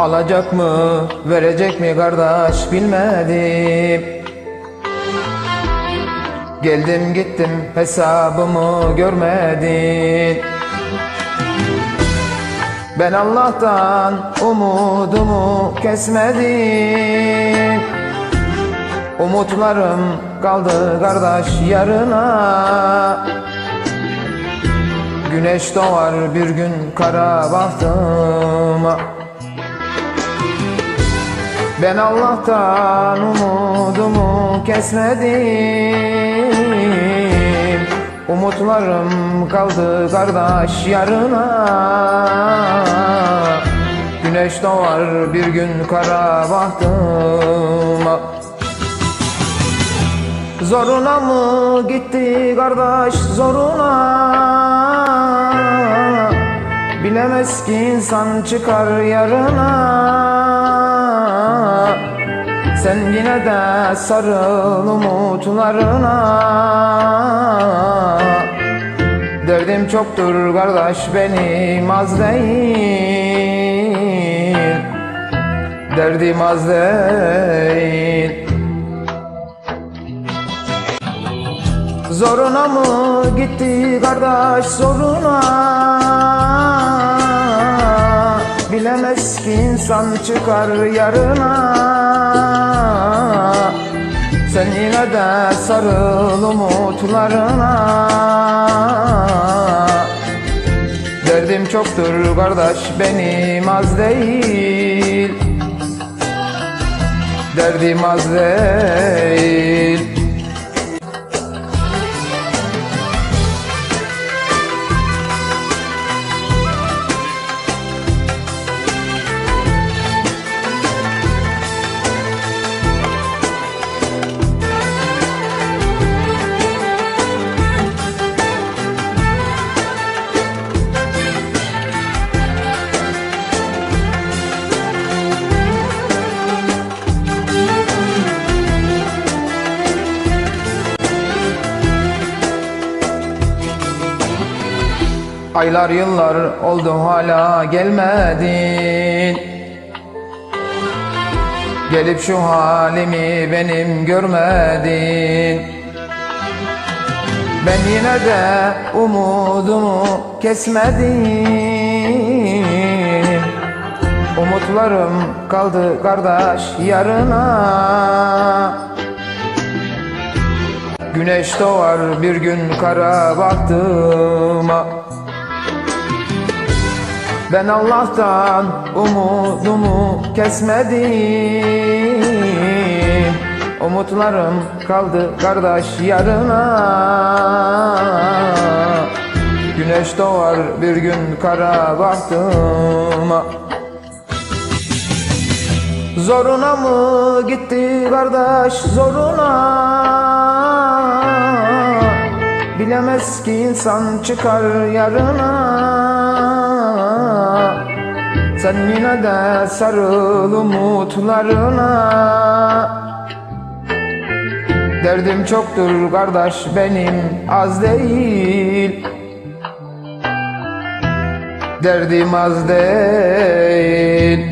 Alacak mı, verecek mi kardeş bilmedim. Geldim gittim hesabımı görmedin Ben Allah'tan umudumu kesmedim. Umutlarım kaldı kardeş yarına. Güneş doğar bir gün kara bahtıma Ben Allah'tan umudumu kesmedim. Umutlarım kaldı kardeş yarına. Güneş doğar bir gün kara bahtıma Zoruna mı gitti kardeş zoruna? Bilemez ki insan çıkar yarına Sen yine de sarıl umutlarına. Derdim çoktur kardeş benim az değil. Derdim az değil. Zoruna mı gitti kardeş zoruna? Bilemez ki insan çıkar yarına sarıl umutlarına Derdim çoktur kardeş benim az değil. Derdim az değil Aylar yıllar oldu hala gelmedin. Gelip şu halimi benim görmedin. Ben yine de umudumu kesmedim. Umutlarım kaldı kardeş yarına. Güneş doğar bir gün kara baktıma ben Allah'tan umudumu kesmedim. Umutlarım kaldı kardeş yarına. Güneş doğar bir gün kara baktıma Zoruna mı gitti kardeş zoruna? Bilemez ki insan çıkar yarına Sen yine de sarıl umutlarına. Derdim çoktur kardeş benim az değil. Derdim az değil